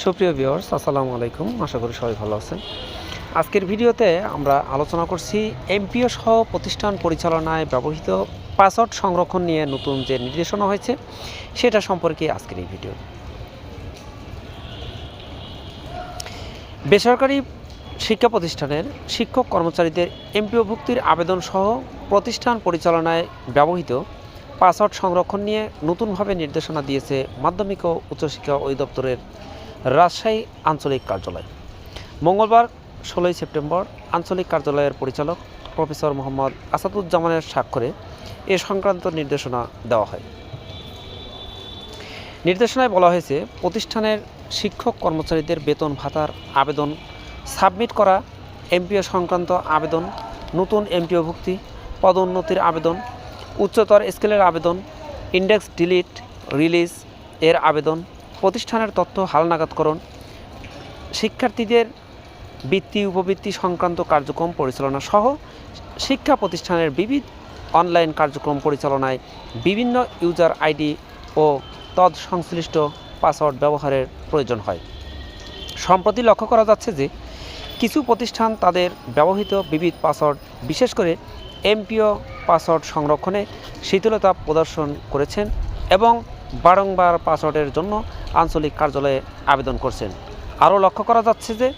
সুপ্রিয় ভিউয়ার্স, আসসালামু আলাইকুম। আশা করি সবাই ভালো আছেন। আজকের ভিডিওতে আমরা আলোচনা করছি এমপিও সহ প্রতিষ্ঠান পরিচালনায় ব্যবহৃত পাসওয়ার্ড সংরক্ষণ নিয়ে নতুন যে নির্দেশনা হয়েছে, সেটা সম্পর্কে আজকের এই ভিডিও। বেসরকারি শিক্ষা প্রতিষ্ঠানের শিক্ষক কর্মচারীদের এমপিও ভুক্তির আবেদন সহ প্রতিষ্ঠান পরিচালনায় ব্যবহৃত পাসওয়ার্ড সংরক্ষণ নিয়ে নতুনভাবে নির্দেশনা দিয়েছে মাধ্যমিক ও উচ্চশিক্ষা অধিদপ্তরের রাজশাহী আঞ্চলিক কার্যালয়। মঙ্গলবার, ষোলোই সেপ্টেম্বর, আঞ্চলিক কার্যালয়ের পরিচালক প্রফেসর মোহাম্মদ আসাদুজ্জামানের স্বাক্ষরে এ সংক্রান্ত নির্দেশনা দেওয়া হয়। নির্দেশনায় বলা হয়েছে, প্রতিষ্ঠানের শিক্ষক কর্মচারীদের বেতন ভাতার আবেদন, সাবমিট করা, এমপিও সংক্রান্ত আবেদন, নতুন এমপিও ভুক্তি, পদোন্নতির আবেদন, উচ্চতর স্কেলের আবেদন, ইন্ডেক্স ডিলিট, রিলিজ এর আবেদন প্রতিষ্ঠানের তথ্য হালনাগাদকরণ শিক্ষার্থীদের বৃত্তি, উপবৃত্তি সংক্রান্ত কার্যক্রম পরিচালনা সহ শিক্ষা প্রতিষ্ঠানের বিবিধ অনলাইন কার্যক্রম পরিচালনায় বিভিন্ন ইউজার আইডি ও তদ সংশ্লিষ্ট পাসওয়ার্ড ব্যবহারের প্রয়োজন হয়। সম্প্রতি লক্ষ্য করা যাচ্ছে যে, কিছু প্রতিষ্ঠান তাদের ব্যবহৃত বিবিধ পাসওয়ার্ড, বিশেষ করে এমপিও পাসওয়ার্ড সংরক্ষণে শিথিলতা প্রদর্শন করেছেন এবং বারংবার পাসওয়ার্ডের জন্য আঞ্চলিক কার্যালয়ে আবেদন করছেন। আরও লক্ষ্য করা যাচ্ছে যে,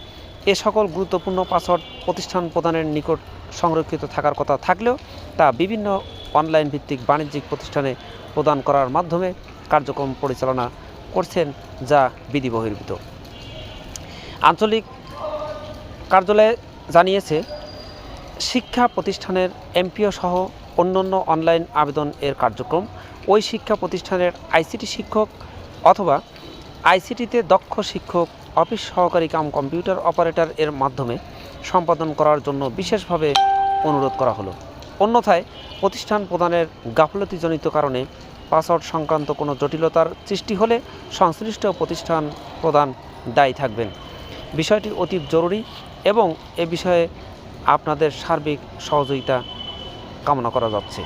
এ সকল গুরুত্বপূর্ণ পাসওয়ার্ড প্রতিষ্ঠান প্রদানের নিকট সংরক্ষিত থাকার কথা থাকলেও তা বিভিন্ন অনলাইন ভিত্তিক বাণিজ্যিক প্রতিষ্ঠানে প্রদান করার মাধ্যমে কার্যক্রম পরিচালনা করছেন যা বিধি বহির্ভূত। আঞ্চলিক কার্যালয়ে জানিয়েছে, শিক্ষা প্রতিষ্ঠানের এমপিও সহ অন্যান্য অনলাইন আবেদন এর কার্যক্রম ওই শিক্ষা প্রতিষ্ঠানের আইসিটি শিক্ষক অথবা আইসিটিতে দক্ষ শিক্ষক, অফিস সহকারী কাম কম্পিউটার অপারেটর এর মাধ্যমে সম্পাদন করার জন্য বিশেষভাবে অনুরোধ করা হলো। অন্যথায়, প্রতিষ্ঠান প্রদানের গাফলতিজনিত কারণে পাসওয়ার্ড সংক্রান্ত কোনো জটিলতার সৃষ্টি হলে সংশ্লিষ্ট প্রতিষ্ঠান প্রদান দায়ী থাকবেন। বিষয়টি অতি জরুরি এবং এ বিষয়ে আপনাদের সার্বিক সহযোগিতা কামনা করা যাচ্ছে।